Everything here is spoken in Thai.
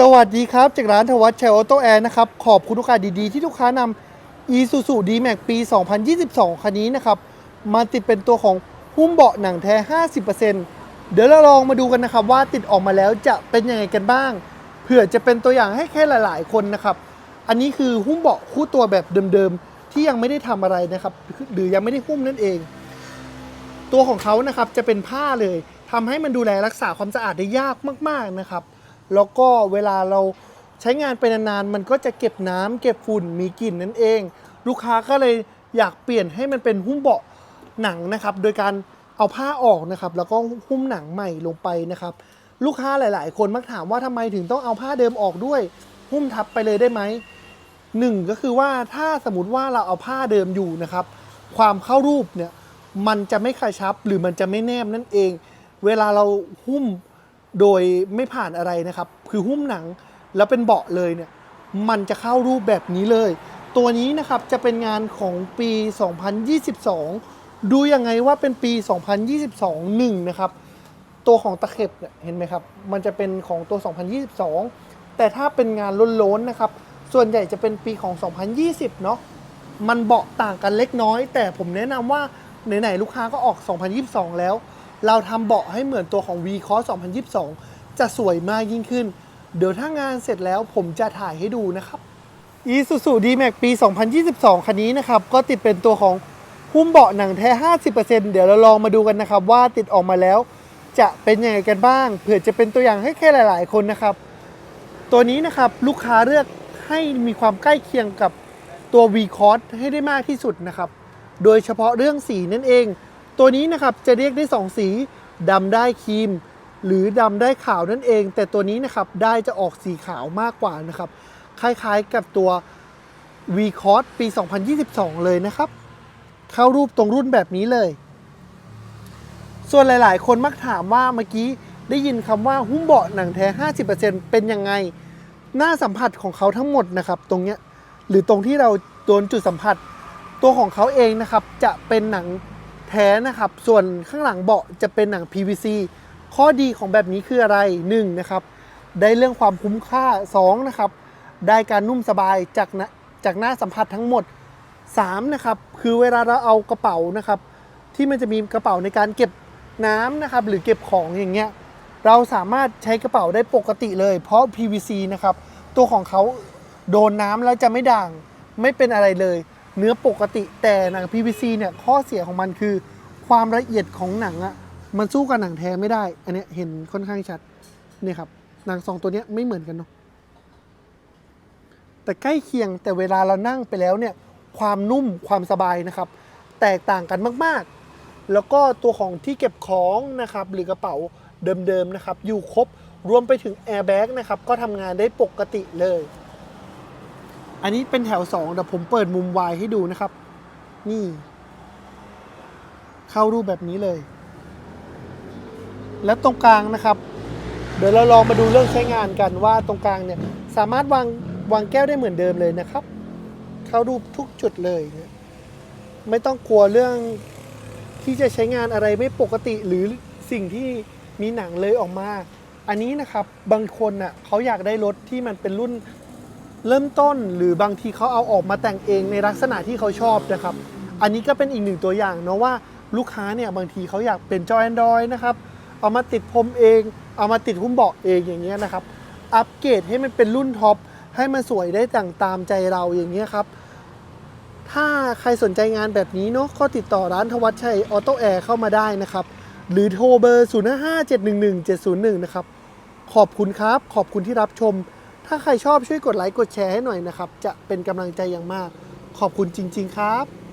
สวัสดีครับ จากร้านทวัชชัยออโต้แอร์นะครับ ขอบคุณลูกค้าดีๆ ที่ลูกค้านำ Isuzu D-Max ปี 2022 คันนี้นะครับ มาติดเป็นตัวของหุ้มเบาะหนังแท้ 50%เดี๋ยวเราลองมาดูกันนะครับ ว่าติดออกมาแล้วจะเป็นยังไงกันบ้าง เผื่อจะเป็นตัวอย่างให้แค่หลาย ๆ คนนะครับ อันนี้คือหุ้มเบาะคู่ตัวแบบเดิมๆ ที่ยังไม่ได้ทำอะไรนะครับ หรือยังไม่ได้หุ้มนั่นเอง ตัวของเขานะครับจะเป็นผ้าเลยทำให้มันดูแลรักษาความสะอาดได้ยากมาก ๆ นะครับ แล้วก็เวลาเราใช้งานไปนานๆ มันก็จะเก็บน้ำเก็บฝุ่นมีกลิ่นนั่นเอง ลูกค้าก็เลยอยากเปลี่ยนให้มันเป็นหุ้มเบาะหนังนะครับ โดยการเอาผ้าออกนะครับ แล้วก็หุ้มหนังใหม่ลงไปนะครับ ลูกค้าหลาย ๆ คนมักถามว่าทำไมถึงต้องเอาผ้าเดิมออกด้วย หุ้มทับไปเลยได้ไหมหนึ่งก็คือว่าถ้าสมมติว่าเราเอาผ้าเดิมอยู่นะครับ ความเข้ารูปเนี่ยมันจะไม่กระชับหรือมันจะไม่แนบนั่นเอง เวลาเราหุ้ม โดยไม่ผ่านอะไรนะครับ คือหุ้มหนังแล้วเป็นเบาะเลยเนี่ย มันจะเข้ารูปแบบนี้เลย ตัวนี้นะครับจะเป็นงานของปี 2022 ดูยังไงว่าเป็นปี 2022 1 นะครับ ตัวของตะเข็บเนี่ยเห็นไหมครับ มันจะเป็นของตัว 2022 แต่ถ้าเป็นงานล้นๆนะครับ ส่วนใหญ่จะเป็นปีของ 2020 เนาะ มันเบาะต่างกันเล็กน้อย แต่ผมแนะนำว่าไหนๆลูกค้าก็ออก 2022 แล้ว เราทำเบาะให้เหมือนตัวของ v c o s 2022 จะสวยมากยิ่งขึ้น เดี๋ยวถ้างานเสร็จแล้วผมจะถ่ายให้ดูนะครับ Isuzu D-Max ปี 2022 คันนี้นะครับ ก็ติดเป็นตัวของหุ้มเบาะหนังแท้ 50%เดี๋ยวเราลองมาดูกันนะครับ ว่าติดออกมาแล้วจะเป็นยังไงกันบ้าง เผื่อจะเป็นตัวอย่างให้แค่หลาย ๆ คนนะครับ ตัวนี้นะครับลูกค้าเลือกให้มีความใกล้เคียงกับตัว v c o s ให้ได้มากที่สุดนะครับ โดยเฉพาะเรื่องสีนั่นเอง ตัวนี้นะครับจะเรียกได้ 2 สีดำได้ครีม หรือดำได้ขาวนั่นเอง แต่ตัวนี้นะครับได้จะออกสีขาวมากกว่านะครับคล้ายๆกับตัว v c o s ปี 2022 เลยนะครับ เข้ารูปตรงรุ่นแบบนี้เลย ส่วนหลายๆ คนมักถามว่าเมื่อกี้ได้ยินคำว่าหุ้มเบาะหนังแท้ 50%เป็นยังไง หน้าสัมผัสของเขาทั้งหมดนะครับ ตรงเนี้ยหรือตรงที่เราโดนจุดสัมผัส ตัวของเขาเองนะครับ จะเป็นหนัง ท้นะครับ ส่วนข้างหลังเบาะจะเป็นหนัง PVC ข้อดีของแบบนี้คืออะไร 1. นะครับ ได้เรื่องความคุ้มค่า 2. นะครับ ได้การนุ่มสบายจากนะจากหน้าสัมผัสทั้งหมด 3. นะครับ คือเวลาเราเอากระเป๋านะครับ ที่มันจะมีกระเป๋าในการเก็บน้ำนะครับ หรือเก็บของอย่างเงี้ย เราสามารถใช้กระเป๋าได้ปกติเลย เพราะ PVC นะครับ ตัวของเขาโดนน้ำแล้วจะไม่ด่าง ไม่เป็นอะไรเลย เนื้อปกติแต่หนัง PVC เนี่ยข้อเสียของมันคือ ความละเอียดของหนังอะมันสู้กับหนังแท้ไม่ได้ อันเนี้ยเห็นค่อนข้างชัดเนี่ยครับหนังสองตัวเนี้ยไม่เหมือนกันเนาะแต่ใกล้เคียงแต่เวลาเรานั่งไปแล้วเนี่ยความนุ่มความสบายนะครับ แตกต่างกันมากๆ แล้วก็ตัวของที่เก็บของนะครับหรือกระเป๋าเดิมๆนะครับอยู่ครบรวมไปถึงแอร์แบ็กนะครับก็ทำงานได้ปกติเลย อันนี้เป็นแถว2เดี๋ยวผมเปิดมุมวายให้ดูนะครับ นี่ เข้ารูปแบบนี้เลย แล้วตรงกลางนะครับ เดี๋ยวเราลองมาดูเรื่องใช้งานกันว่าตรงกลางเนี่ย สามารถวางวางแก้วได้เหมือนเดิมเลยนะครับ เข้ารูปทุกจุดเลยเนี่ยไม่ต้องกลัวเรื่องที่จะใช้งานอะไรไม่ปกติหรือสิ่งที่มีหนังเลยออกมา อันนี้นะครับบางคนน่ะเขาอยากได้รถที่มันเป็นรุ่น เริ่มต้นหรือบางทีเขาเอาออกมาแต่งเองในลักษณะที่เขาชอบนะครับ อันนี้ก็เป็นอีกหนึ่งตัวอย่างเนาะว่าลูกค้าเนี่ยบางทีเขาอยากเป็นจอ Android นะครับ เอามาติดพรมเอง เอามาติดหุ้มเบาะเองอย่างเงี้ยนะครับ อัปเกรดให้มันเป็นรุ่นท็อปให้มันสวยได้ต่างตามใจเราอย่างเงี้ยครับ ถ้าใครสนใจงานแบบนี้เนาะก็ติดต่อร้านทวัชชัยออโต้แอร์เข้ามาได้นะครับ หรือโทรเบอร์ 0 5 5 7 1 1 7 0 1 นะครับ ขอบคุณครับ ขอบคุณที่รับชม ถ้าใครชอบช่วยกดไลค์กดแชร์ให้หน่อยนะครับ จะเป็นกำลังใจอย่างมาก ขอบคุณจริง ๆ ครับ